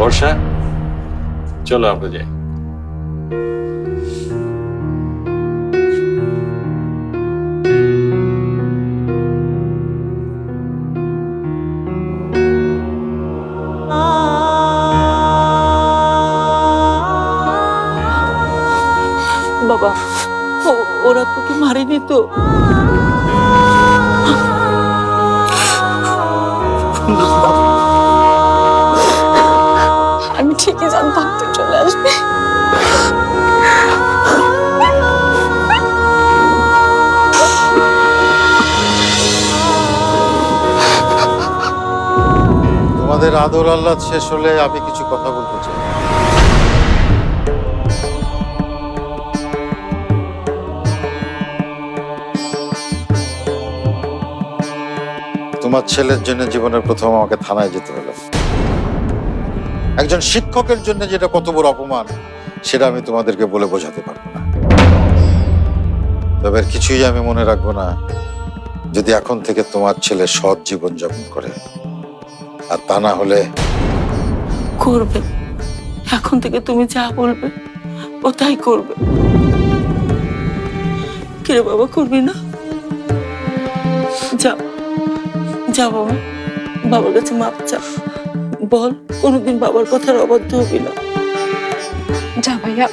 বর্ষা চলো আমরা যাই। বাবা ও- ওরা তোকে মারেনি তো? আমি ঠিকই জানতাম তুই চলে আসবি। তোমাদের আদর আল্লাহ শেষ হলে আমি কিছু কথা বলতে চাই। তোমার ছেলের জন্য জীবনের প্রথম আমাকে থানায় যেতে হলো। একজন শিক্ষকের জন্য যেটা কত বড় অপমান, সেটা আমি তোমাদেরকে বলে বোঝাতে পারব না। তবে কিছুই আমি মনে রাখব না, যদি এখন থেকে তোমার ছেলে সৎ জীবন যাপন করে, আর তা না হলে করবে। এখন থেকে তুমি যা বলবে ও তাই করবে। কিরে বাবা, করবি না? যা যা বাবা, বাবার কাছে মাপ চা বল কোনোদিন বাবার কথার অবাধ্য হবি না। যা ভাইয়া।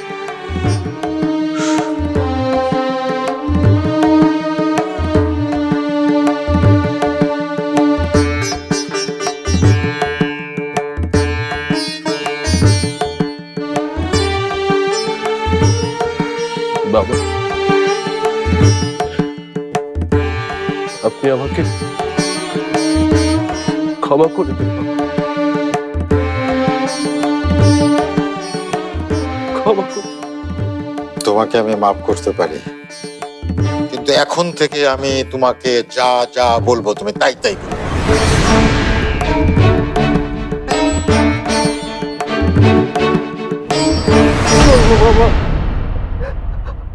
বাবা আপনি আমাকে ক্ষমা করে দিন। ক্ষমা করে তোমাকে আমি মাফ করতে পারি। কিন্তু এখন থেকে আমি তোমাকে যা যা বলব তুমি তাই তাই করবে। বাবা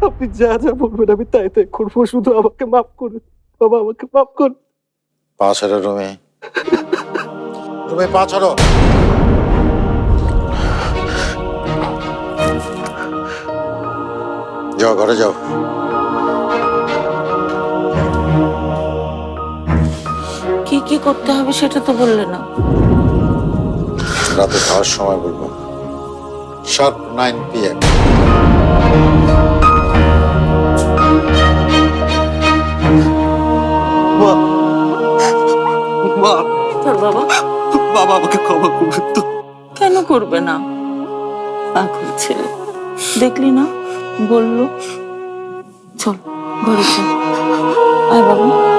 আপনি যা যা বলবেন আমি তাই তাই করব। শুধু আমাকে মাফ করুন। বাবা আমাকে মাফ করুন। পা ছাড়ো রুমে। রুমে পা ছাড়ো। যাও ঘরে যাও। কি কি করতে হবে সেটা তো বললে না। রাতে খাওয়ার সময় বলব। শার্প নাইন পি এম মা মা। তোর বাবা? বাবা আমাকে ক্ষমা করবেন তো। কেন করবে না? পাগল ছেলে। দেখলি না? 뭘로? 저, 머리 좀. 아, 봐봐.